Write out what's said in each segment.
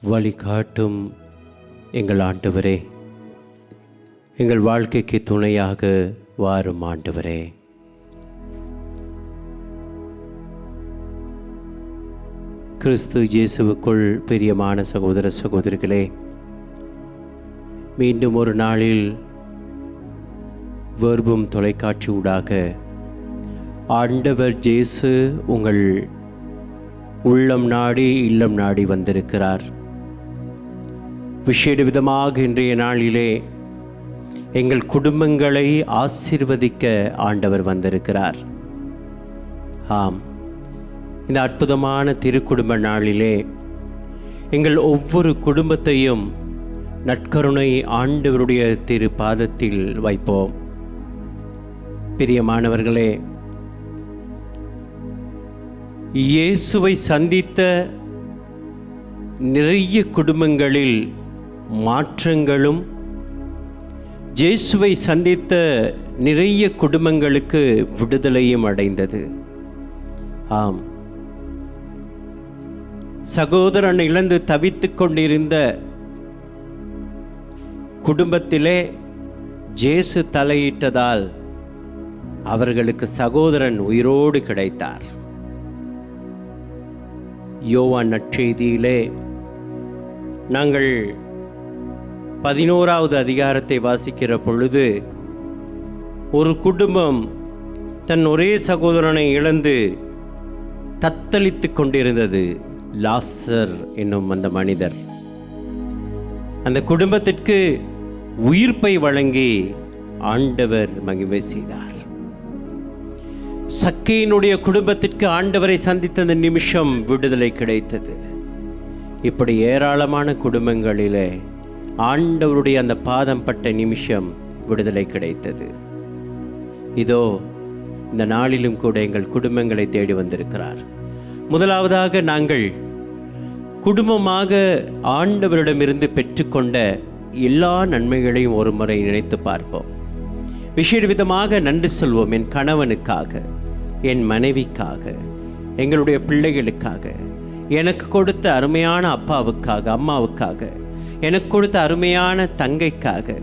வழிகாட்டும் எங்கள் ஆண்டவரே. எங்கள் வாழ்க்கைக்கு துணையாக வாரும் ஆண்டவரே. கிறிஸ்து இயேசுவுக்குள் பிரியமான சகோதர சகோதரிகளே மீண்டும் ஒரு நாளில் வேர்பும் தொலைக்காட்சி ஊடாக ஆண்டவர் ஜேசு உங்கள் உள்ளம் நாடி இல்லம் நாடி வந்திருக்கிறார். விசேட விதமாக இன்றைய நாளிலே எங்கள் குடும்பங்களை ஆசீர்வதிக்க ஆண்டவர் வந்திருக்கிறார். ஆம். இந்த அற்புதமான திருக்குடும்ப நாளிலே எங்கள் ஒவ்வொரு குடும்பத்தையும் நற்கருணை ஆண்டவருடைய திரு பாதத்தில் வைப்போம். பிரியமானவர்களே இயேசுவை சந்தித்த நிறைய குடும்பங்களில் மாற்றங்களும் ஜேசுவை சந்தித்த நிறைய குடும்பங்களுக்கு விடுதலையும் அடைந்தது. ஆம். சகோதரன் இழந்து தவித்து கொண்டிருந்த குடும்பத்திலே ஜேசு தலையிட்டதால் அவர்களுக்கு சகோதரன் உயிரோடு கிடைத்தார். யோவான் நற்செய்தியிலே நாங்கள் பதினோராவது அதிகாரத்தை வாசிக்கிற பொழுது ஒரு குடும்பம் தன் ஒரே சகோதரனை இழந்து தத்தளித்து கொண்டிருந்தது. லாசர் என்னும் அந்த மனிதர். அந்த குடும்பத்திற்கு உயிர்ப்பை வழங்கி ஆண்டவர் மகிமை செய்தார். சக்கையினுடைய குடும்பத்திற்கு ஆண்டவரை சந்தித்த அந்த நிமிஷம் விடுதலை கிடைத்தது. இப்படி ஏராளமான குடும்பங்களிலே ஆண்டவருடைய அந்த பாதம் பட்ட நிமிஷம் விடுதலை கிடைத்தது. இதோ இந்த நாளிலும் கூட எங்கள் குடும்பங்களை தேடி வந்திருக்கிறார். முதலாவதாக நாங்கள் குடும்பமாக ஆண்டவரிடமிருந்து பெற்றுக்கொண்ட எல்லா நன்மைகளையும் ஒரு முறை நினைத்து பார்ப்போம். விசேட விதமாக நன்றி சொல்வோம் என் கணவனுக்காக என் மனைவிக்காக எங்களுடைய பிள்ளைகளுக்காக எனக்கு கொடுத்த அருமையான அப்பாவுக்காக அம்மாவுக்காக எனக்கு கொடுத்த அருமையான தங்கைக்காக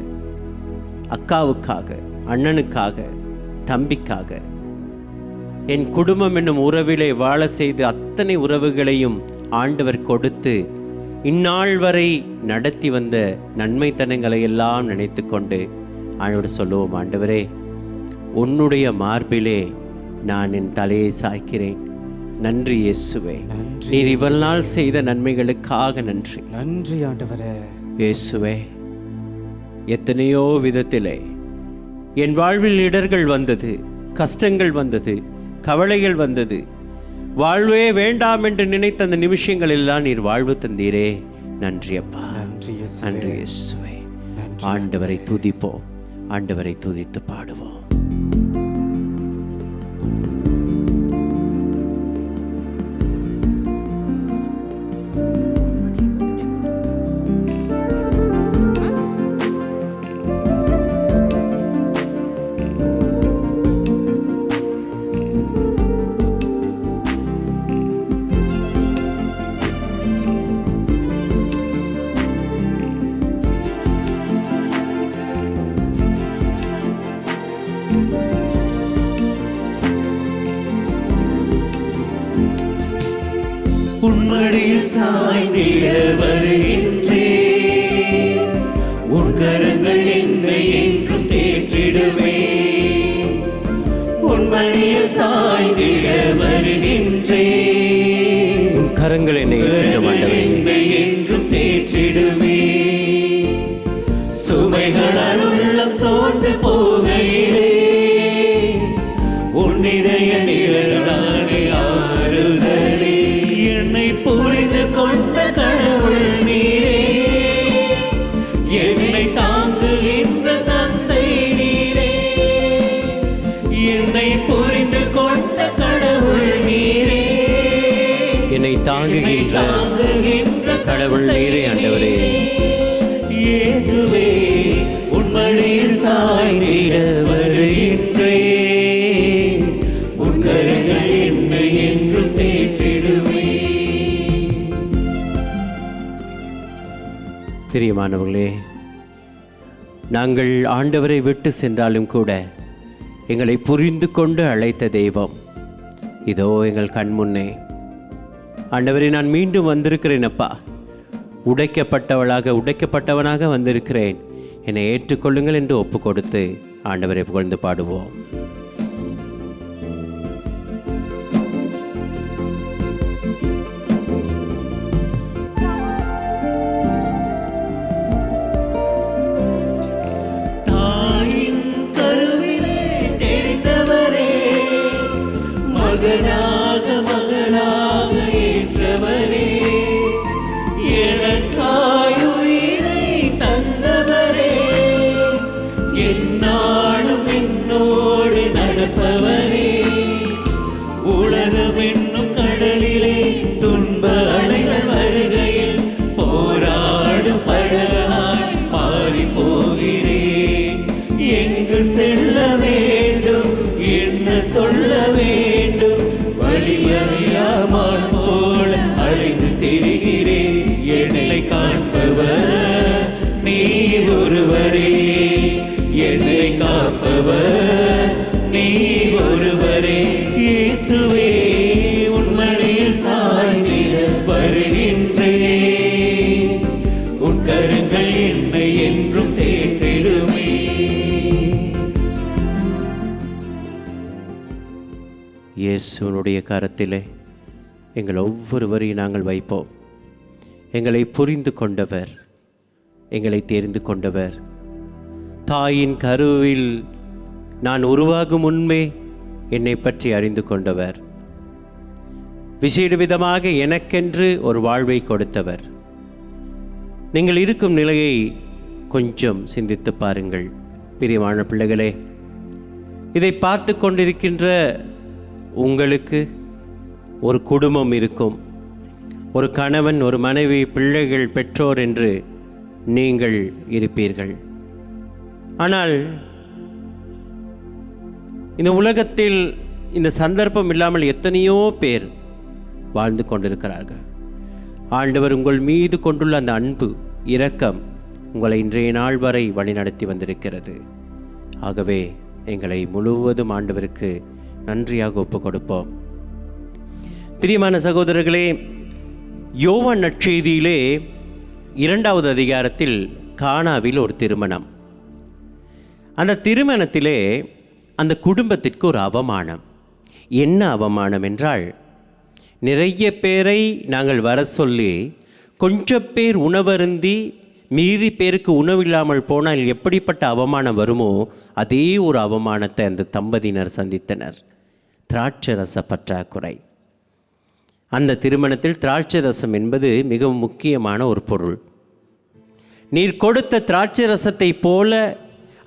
அக்காவுக்காக அண்ணனுக்காக தம்பிக்காக என் குடும்பம் என்னும் உறவிலே வாழ செய்து அத்தனை உறவுகளையும் ஆண்டவர் கொடுத்து இந்நாள் வரை நடத்தி வந்த நன்மைத்தனங்களை எல்லாம் நினைத்து கொண்டு ஆண்டவர் சொல்லுவோம் ஆண்டவரே உன்னுடைய மார்பிலே நான் என் தலையை சாய்க்கிறேன். நன்றி இயேசுவே. நீர் இவள் நாள் செய்த நன்மைகளுக்காக நன்றி. நன்றி ஆண்டவரே. இயேசுவே எத்தனையோ விதத்திலே என் வாழ்வில் இடர்கள் வந்தது கஷ்டங்கள் வந்தது கவலைகள் வந்தது. வாழ்வே வேண்டாம் என்று நினைத்த அந்த நிமிஷங்கள் எல்லாம் நீர் வாழ்வு தந்தீரே. நன்றி அப்பா. நன்றி நன்றி ஆண்டவரை துதிப்போம். ஆண்டவரை துதித்து பாடுவோம். உன்மடியில் சாய்ந்திட வருகின்றேன் உன் கரங்கள் என்னை என்றும் தேற்றிடுமே. உன்மடியில் சாய்ந்திட வருகின்றேன் உன் கரங்கள் என்னை என்றும் தேற்றிடுமே. என்னை புரிந்து கொண்ட கடவுள் நீரே. என்னை தாங்குகின்ற கடவுள் நீரே ஆண்டவரே. இயேசுவே உன்மடியில் சாய்ந்திட என்னை என்றும் தேற்றிடுமே. பிரியமானவர்களே நாங்கள் ஆண்டவரை விட்டு சென்றாலும் கூட எங்களை புரிந்து கொண்டு அழைத்த தெய்வம். இதோ எங்கள் கண் முன்னே நான் மீண்டும் வந்திருக்கிறேன் அப்பா. உடைக்கப்பட்டவளாக உடைக்கப்பட்டவனாக வந்திருக்கிறேன். என்னை ஏற்றுக்கொள்ளுங்கள் என்று ஒப்பு கொடுத்து ஆண்டவரை புகழ்ந்து பாடுவோம். இயேசுவனுடைய கரத்திலே எங்கள் ஒவ்வொருவரையும் நாங்கள் வைப்போம். எங்களை புரிந்து கொண்டவர் எங்களை தெரிந்து கொண்டவர். தாயின் கருவில் நான் உருவாகும் முன்பே என்னை பற்றி அறிந்து கொண்டவர். விசேட விதமாக எனக்கென்று ஒரு வாழ்வை கொடுத்தவர். நீங்கள் இருக்கும் நிலையை கொஞ்சம் சிந்தித்து பாருங்கள் பிரியமான பிள்ளைகளே. இதை பார்த்து கொண்டிருக்கின்ற உங்களுக்கு ஒரு குடும்பம் இருக்கும். ஒரு கணவன் ஒரு மனைவி பிள்ளைகள் பெற்றோர் என்று நீங்கள் இருப்பீர்கள். ஆனால் இந்த உலகத்தில் இந்த சந்தர்ப்பம் இல்லாமல் எத்தனையோ பேர் வாழ்ந்து கொண்டிருக்கிறார்கள். ஆண்டவர் உங்கள் மீது கொண்டுள்ள அந்த அன்பு இரக்கம் உங்களை இன்றைய நாள் வரை வழிநடத்தி வந்திருக்கிறது. ஆகவே எங்களை முழுவதும் ஆண்டவருக்கு நன்றியாக ஒப்பு கொடுப்போம் பிரியமான சகோதரர்களே யோவான் நற்செய்தியிலே இரண்டாவது அதிகாரத்தில் கானாவில் ஒரு திருமணம். அந்த திருமணத்திலே அந்த குடும்பத்திற்கு ஒரு அவமானம். என்ன அவமானம் என்றால் நிறைய பேரை நாங்கள் வர சொல்லி கொஞ்சம் பேர் உணவருந்தி மீதி பேருக்கு உணவில்லாமல் போனால் எப்படிப்பட்ட அவமானம் வருமோ அதே ஒரு அவமானத்தை அந்த தம்பதியினர் சந்தித்தனர். திராட்சரச பற்றாக்குறை அந்த திருமணத்தில் திராட்சரசம் என்பது மிகவும் முக்கியமான ஒரு பொருள். நீர் கொடுத்த திராட்சரசத்தை போல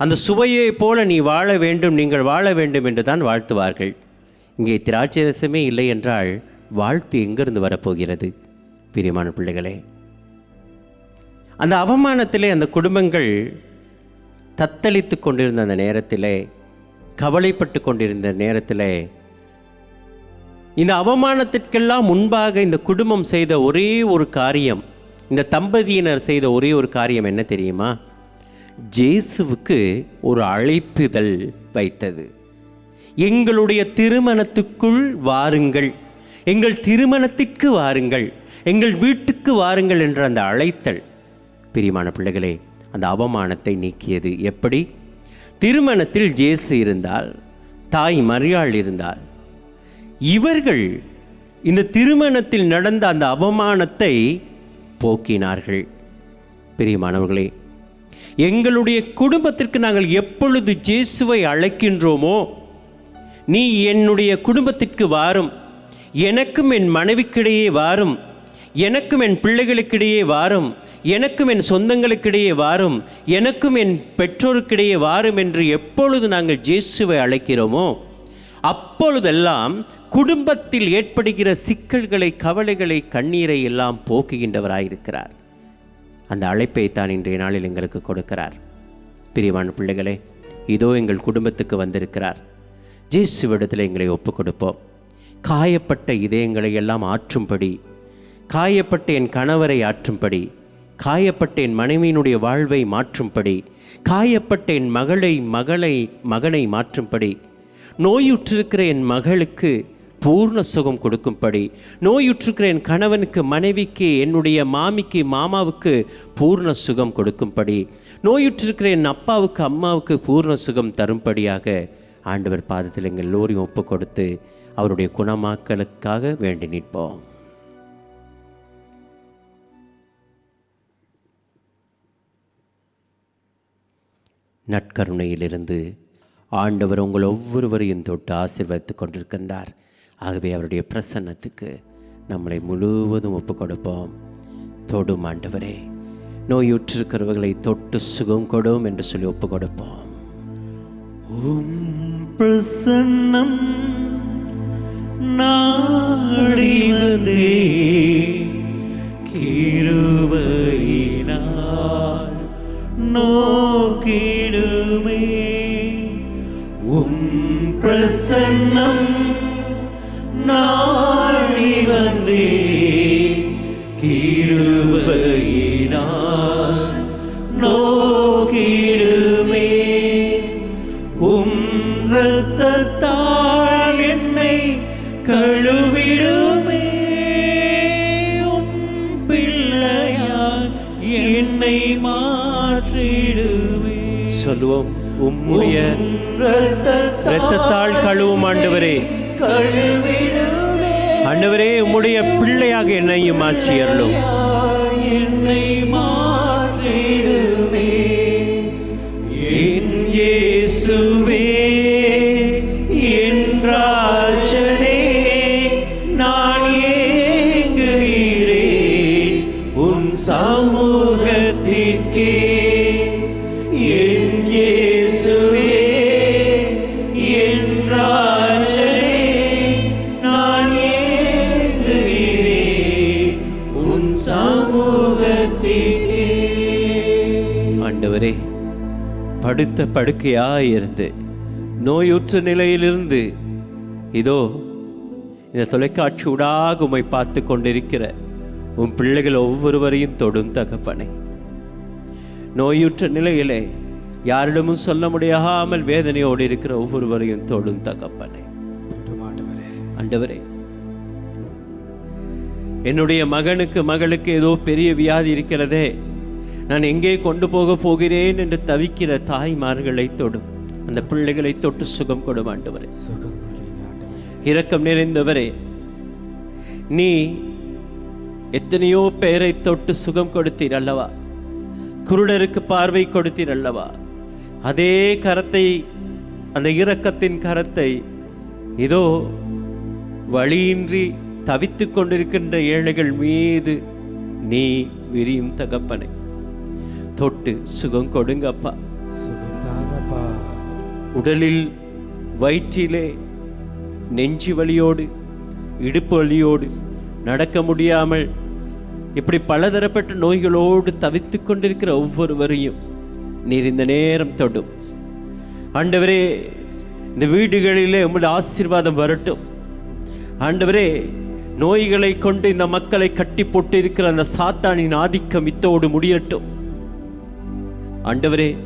அந்த சுவையைப் போல நீ வாழ வேண்டும் நீங்கள் வாழ வேண்டும் என்று தான் வாழ்த்துவார்கள். இங்கே திராட்சை ரசமே இல்லை என்றால் வாழ்த்து எங்கிருந்து வரப்போகிறது? பிரியமான பிள்ளைகளே அந்த அவமானத்திலே அந்த குடும்பங்கள் தத்தளித்து கொண்டிருந்த அந்த நேரத்திலே கவலைப்பட்டு கொண்டிருந்த நேரத்திலே இந்த அவமானத்திற்கெல்லாம் முன்பாக இந்த குடும்பம் செய்த ஒரே ஒரு காரியம் இந்த தம்பதியினர் செய்த ஒரே ஒரு காரியம் என்ன தெரியுமா? ஜேசுவுக்கு ஒரு அழைப்புதல் வைத்தது. எங்களுடைய திருமணத்துக்குள் வாருங்கள் எங்கள் திருமணத்திற்கு வாருங்கள் எங்கள் வீட்டுக்கு வாருங்கள் என்ற அந்த அழைத்தல். பிரியமான பிள்ளைகளே அந்த அவமானத்தை நீக்கியது எப்படி? திருமணத்தில் ஜேசு இருந்தால் தாய் மரியாள் இருந்தால் இவர்கள் இந்த திருமணத்தில் நடந்த அந்த அவமானத்தை போக்கினார்கள். பிரியமானவர்களே எங்களுடைய குடும்பத்திற்கு நாங்கள் எப்பொழுது ஜேசுவை அழைக்கின்றோமோ நீ என்னுடைய குடும்பத்திற்கு வாரும். எனக்கும் என் மனைவிக்கிடையே வாரும். எனக்கும் என் பிள்ளைகளுக்கிடையே வாரும். எனக்கும் என் சொந்தங்களுக்கிடையே வாரும். எனக்கும் என் பெற்றோருக்கிடையே வாரும் என்று எப்பொழுது நாங்கள் ஜேசுவை அழைக்கிறோமோ அப்பொழுதெல்லாம் குடும்பத்தில் ஏற்படுகிற சிக்கல்களை கவலைகளை கண்ணீரை எல்லாம் போக்குகின்றவராயிருக்கிறார். அந்த அழைப்பை தான் இன்றைய நாளில் எங்களுக்கு கொடுக்கிறார். பிரியமான பிள்ளைகளே இதோ எங்கள் குடும்பத்துக்கு வந்திருக்கிறார். ஜேசுவிடத்தில் எங்களை ஒப்புக் கொடுப்போம் காயப்பட்ட இதயங்களை எல்லாம் ஆற்றும்படி காயப்பட்ட என் கணவரை ஆற்றும்படி காயப்பட்ட என் மனைவியினுடைய வாழ்வை மாற்றும்படி காயப்பட்ட என் மகளை மகளை மகனை மாற்றும்படி நோயுற்றிருக்கிற என் மகளுக்கு பூர்ண சுகம் கொடுக்கும்படி. நோயுற்றிருக்கிற என் கணவனுக்கு மனைவிக்கு என்னுடைய மாமிக்கு மாமாவுக்கு பூர்ண சுகம் கொடுக்கும்படி. நோயுற்றிருக்கிற என் அப்பாவுக்கு அம்மாவுக்கு பூர்ண சுகம் தரும்படியாக ஆண்டவர் பாதத்தில் எங்கள் எல்லோரையும் ஒப்பு கொடுத்து அவருடைய குணமாக்கலுக்காக வேண்டி நிற்போம். நற்கருணையிலிருந்து ஆண்டவர் உங்கள் ஒவ்வொருவரையும் தொட்டு ஆசீர்வதித்து கொண்டிருக்கின்றார். ஆகவே அவருடைய பிரசன்னத்துக்கு நம்மளை முழுவதும் ஒப்பு கொடுப்போம் தொடும் ஆண்டவரே நோயுற்றிருக்கிறவர்களை தொட்டு சுகம் கொடும் என்று சொல்லி ஒப்பு கொடுப்போம் உம் பிரசன்னம் நாடி வந்தே நோக்கி பிரசன்னம் நாடி வந்தே கிருபையினால் நோக்கிடுமே. உம் ரத்தத்தால் என்னை கழுவிடுமே. உம் பிள்ளையாய் என்னை மாற்றிடுமே. சொல்லுவோம். உம்முடைய இரத்தத்தால் கழுவும் ஆண்டவரே. ஆண்டவரே உம்முடைய பிள்ளையாக என்னையும் ஆட்சியர்களும் என்னை மாற்றிடுமே. என் இயேசுவே படுத்த படுக்கையாயிருந்து நோயுற்ற நிலையிலிருந்து இதோ இந்த தொலைக்காட்சி ஊடாக உம்மை பார்த்து கொண்டிருக்கிற உன் பிள்ளைகள் ஒவ்வொருவரையும் தொடும் தகப்பனை. நோயுற்ற நிலையிலே யாரிடமும் சொல்ல முடியாமல் வேதனையோடு இருக்கிற ஒவ்வொருவரையும் தொடும் தகப்பனை. ஆண்டவரே என்னுடைய மகனுக்கு மகளுக்கு ஏதோ பெரிய வியாதி இருக்கிறதே. நான் எங்கே கொண்டு போக போகிறேன் என்று தவிக்கிற தாய்மார்களை தொடும். அந்த பிள்ளைகளை தொட்டு சுகம் கொடும் ஆண்டவரே. இரக்கம் நிறைந்தவரே நீ எத்தனையோ பேரை தொட்டு சுகம் கொடுத்தீர் அல்லவா குருடருக்கு பார்வை கொடுத்தீர் அல்லவா அதே கரத்தை அந்த இரக்கத்தின் கரத்தை இதோ வழியின்றி தவித்துக் கொண்டிருக்கின்ற ஏழைகள் மீது நீ விரியும் தகப்பனை. தொட்டு சுகம் கொடுங்கப்பா. உடலில் வயிற்றிலே நெஞ்சு வலியோடு இடுப்பு வலியோடு நடக்க முடியாமல் இப்படி பலதரப்பட்ட நோய்களோடு தவித்துக் கொண்டிருக்கிற ஒவ்வொருவரையும் நீர் இந்த நேரம் தொடும். ஆண்டவரே இந்த வீடுகளிலே உங்களுடைய ஆசீர்வாதம் வரட்டும். ஆண்டவரே நோய்களை கொண்டு இந்த மக்களை கட்டி போட்டு இருக்கிற அந்த சாத்தானின் ஆதிக்கம் இத்தோடு முடியட்டும். ஆண்டவரே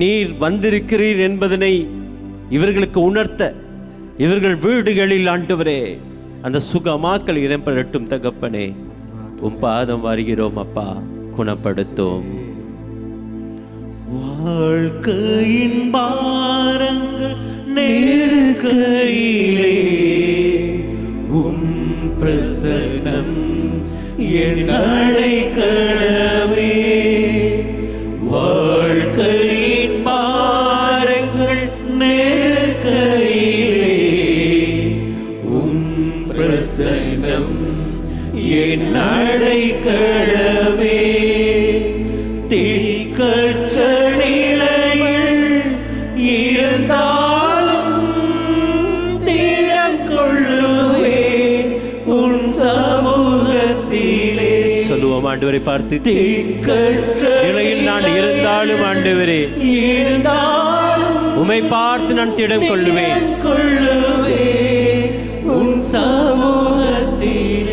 நீர் வந்திருக்கிறீர் என்பதனை இவர்களுக்கு உணர்த்த இவர்கள் வீடுகளில் ஆண்டவரே அந்த சுகமாக்கல் இடம்பெறட்டும் தகப்பனே. உம் பாதம் வருகிறோம் அப்பா குணப்படுத்தும். வாழ்க்கையின் பாரங்கள் நெருக்கையிலே உம் பிரசனம் என் அடைக்கலமே. வாழ்க்கையின் பாரங்கள் நெருக்கையிலே. உம் பிரசனம் என் அடைக்கலமே தீக்கற்ற நிலையில் இருந்தால் ஆண்டவரை பார்த்து நிலையில் நான் இருந்தாலும் ஆண்டவரே உமை பார்த்து நான் திடம் கொள்ளுவேன்.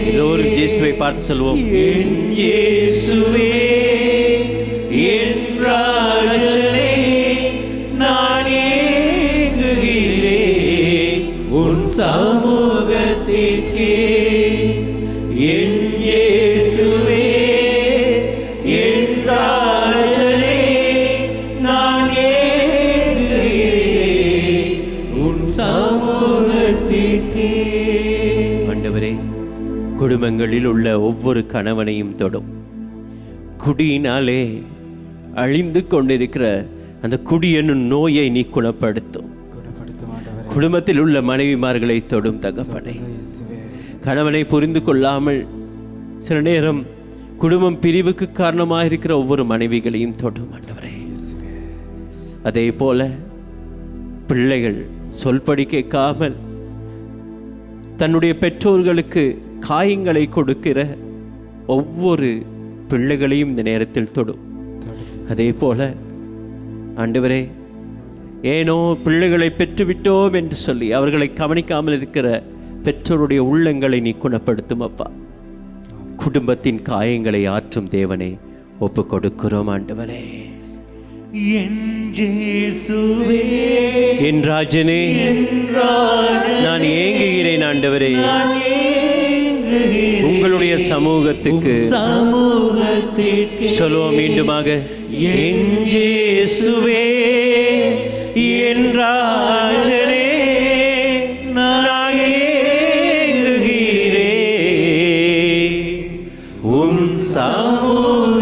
எல்லோரும் இயேசுவை பார்த்து சொல்லுவோம் என் இயேசுவே என் ராஜனே நான் ஏங்குகிறேன். உன் சமூகத்திற்கே குடும்பங்களில் உள்ள ஒவ்வொரு கணவனையும் தொடும். குடியினாலே அழிந்து கொண்டிருக்கிற அந்த குடி என்னும் நோயை நீ குணப்படுத்தும். குடும்பத்தில் உள்ள மனைவிமார்களை தொடும் தகப்பனை. கணவனை புரிந்து கொள்ளாமல் சில நேரம் குடும்பம் பிரிவுக்கு காரணமாக இருக்கிற ஒவ்வொரு மனைவிகளையும் தொடும் ஆண்டவரே அதே போல பிள்ளைகள் சொல்படி கேட்காமல் தன்னுடைய பெற்றோர்களுக்கு காயங்களை கொடுக்கிற ஒவ்வொரு பிள்ளைகளையும் இந்த நேரத்தில் தொடும் அதே போல ஆண்டவரே ஏனோ பிள்ளைகளை பெற்றுவிட்டோம் என்று சொல்லி அவர்களை கவனிக்காமல் இருக்கிற பெற்றோருடைய உள்ளங்களை நீ குணப்படுத்தும் அப்பா. குடும்பத்தின் காயங்களை ஆற்றும் தேவனே ஒப்பு கொடுக்கிறோம் ஆண்டவரே. என் இயேசுவே என் ராஜனே நான் ஏங்குகிறேன் ஆண்டவரே. உங்களுடைய சமூகத்துக்கு சமூகத்திற்கு சொல்லுவோம் மீண்டுமாக. எஞ்சேசுவே என் ராஜனே நான் ஏங்குகிறே. உன் சமூகத்திற்கே.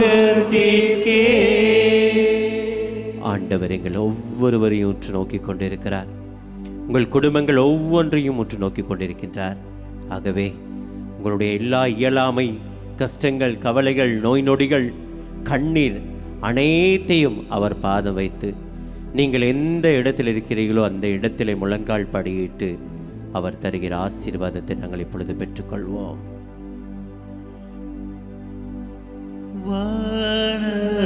ஆண்டவர் எங்கள் ஒவ்வொருவரையும் உற்று நோக்கி கொண்டிருக்கிறார். உங்கள் குடும்பங்கள் ஒவ்வொன்றையும் உற்று நோக்கி கொண்டிருக்கின்றார். ஆகவே உங்களுடைய எல்லா இயலாமை கஷ்டங்கள் கவலைகள் நோய் நொடிகள் கண்ணீர் அனைத்தையும் அவர் பாதம் வைத்து நீங்கள் எந்த இடத்தில் இருக்கிறீர்களோ அந்த இடத்திலே முழங்கால் படியிட்டு அவர் தருகிற ஆசீர்வாதத்தை நாங்கள் இப்பொழுது பெற்றுக்கொள்வோம். வணங்குவோமே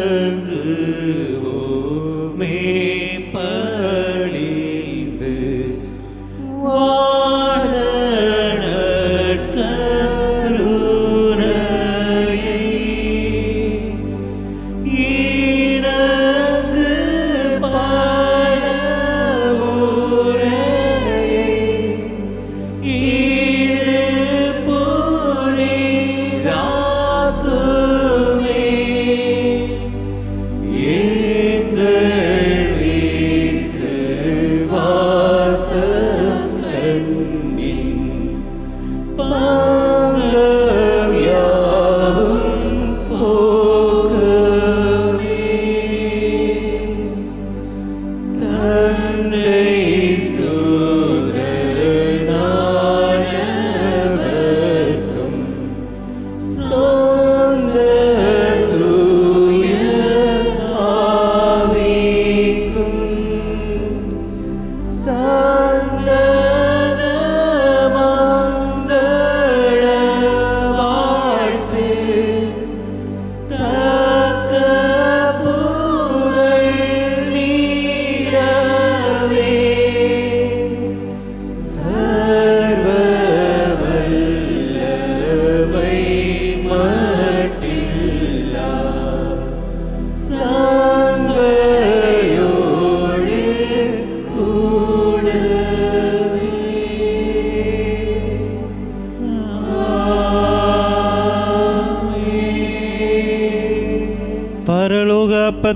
love.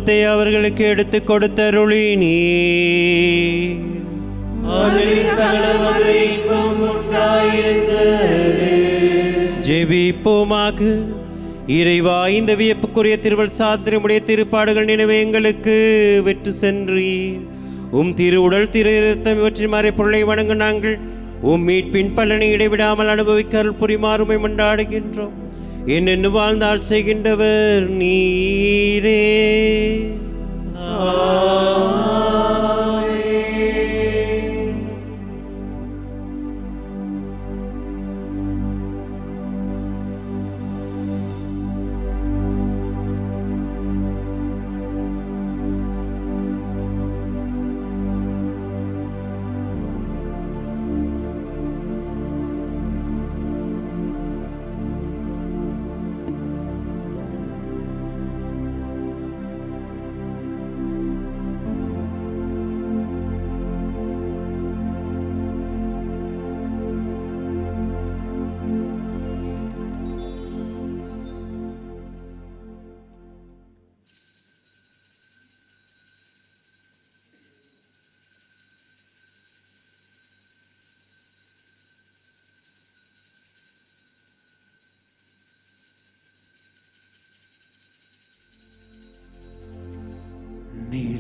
அப்பத்தை அவர்களுக்கு எடுத்து கொடுத்தருளி நீ ஜெபிப்போமாக. இறைவா இந்த வியப்புக்குரிய திருவள் சாத்திரமுடைய திருப்பாடுகள் நினைவு எங்களுக்கு வெற்று சென்றீர். உம் திரு உடல் திரு இரத்தம் இவற்றின் மறைப்பொருளை வணங்க நாங்கள். உம் மீட்பின் பலனை இடைவிடாமல் அனுபவிக்க அருள் புரிமாறுமை மண்டாடுகின்றோம் என்னென்னு வாழ்ந்தால் செய்கின்றவர் நீரே. ஆ.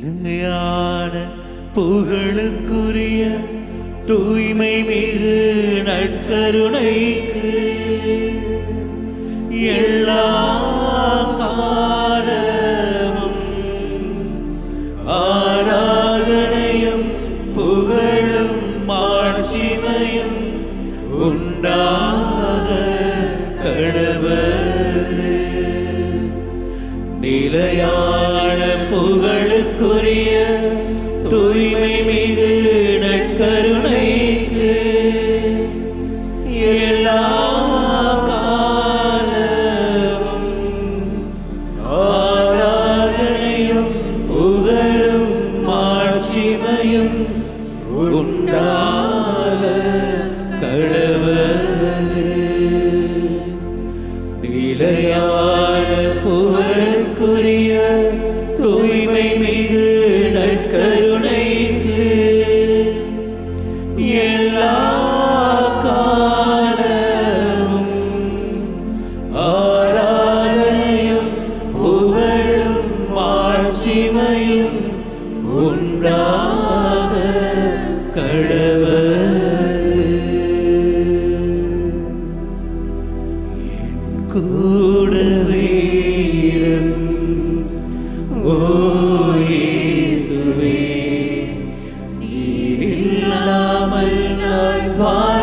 நிலையான புகழுக்குரிய தூய்மை மிகு நட்கருணைக்கு எல்லா புகழுக்குரிய நான்